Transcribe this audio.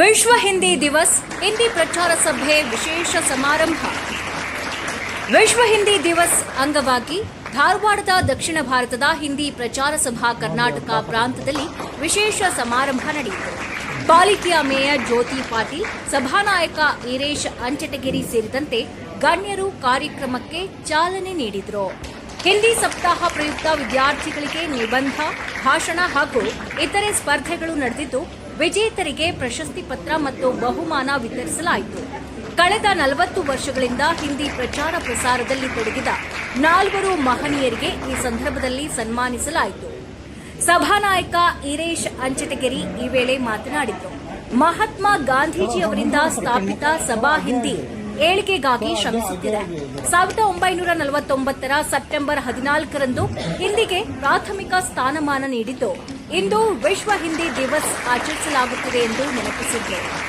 ವಿಶ್ವ ಹಿಂದಿ ದಿವಸ್, ಹಿಂದಿ ಪ್ರಚಾರ ಸಭೆ, ವಿಶೇಷ ಸಮಾರಂಭ. ವಿಶ್ವ ಹಿಂದಿ ದಿವಸ್ ಅಂಗವಾಗಿ ಧಾರವಾಡದ ದಕ್ಷಿಣ ಭಾರತದ ಹಿಂದಿ ಪ್ರಚಾರ ಸಭಾ ಕರ್ನಾಟಕ ಪ್ರಾಂತದಲ್ಲಿ ವಿಶೇಷ ಸಮಾರಂಭ ನಡೆಯಿತು. ಪಾಲಿಕೆಯ ಮೇಯರ್ ಜ್ಯೋತಿ ಪಾಟೀಲ್, ಸಭಾನಾಯಕ ವೀರೇಶ್ ಅಂಚಟಗಿರಿ ಸೇರಿದಂತೆ ಗಣ್ಯರು ಕಾರ್ಯಕ್ರಮಕ್ಕೆ ಚಾಲನೆ ನೀಡಿದರು. ಹಿಂದಿ ಸಪ್ತಾಹ ಪ್ರಯುಕ್ತ ವಿದ್ಯಾರ್ಥಿಗಳಿಗೆ ನಿಬಂಧ, ಭಾಷಣ ಹಾಗೂ ಇತರೆ ಸ್ಪರ್ಧೆಗಳು ನಡೆದಿದ್ದು ವಿಜೇತರಿಗೆ ಪ್ರಶಸ್ತಿ ಪತ್ರ ಮತ್ತು ಬಹುಮಾನ ವಿತರಿಸಲಾಯಿತು. ಕಳೆದ ನಲವತ್ತು ವರ್ಷಗಳಿಂದ ಹಿಂದಿ ಪ್ರಚಾರ ಪ್ರಸಾರದಲ್ಲಿ ತೊಡಗಿದ ನಾಲ್ವರು ಮಹನೀಯರಿಗೆ ಈ ಸಂದರ್ಭದಲ್ಲಿ ಸನ್ಮಾನಿಸಲಾಯಿತು. ಸಭಾನಾಯಕ ಈರೇಶ್ ಅಂಚಟಗಿರಿ ಈ ವೇಳೆ ಮಾತನಾಡಿದರು ಮಹಾತ್ಮ ಗಾಂಧೀಜಿ ಅವರಿಂದ ಸ್ಥಾಪಿತ ಸಭಾ ಹಿಂದಿ ಏಳಿಗೆಗಾಗಿ ಶ್ರಮಿಸುತ್ತಿದೆ. ಸಾವಿರದ ಒಂಬೈನೂರ ನಲವತ್ತೊಂಬತ್ತರ ಸೆಪ್ಟೆಂಬರ್ ಹದಿನಾಲ್ಕರಂದು ಹಿಂದಿಗೆ ಪ್ರಾಥಮಿಕ ಸ್ಥಾನಮಾನ ನೀಡಿದ್ದು ಇಂದು ವಿಶ್ವ ಹಿಂದಿ ದಿವಸ್ ಆಚರಿಸಲಾಗುತ್ತಿದೆ ಎಂದು ನೆನಪಿಸಿದರು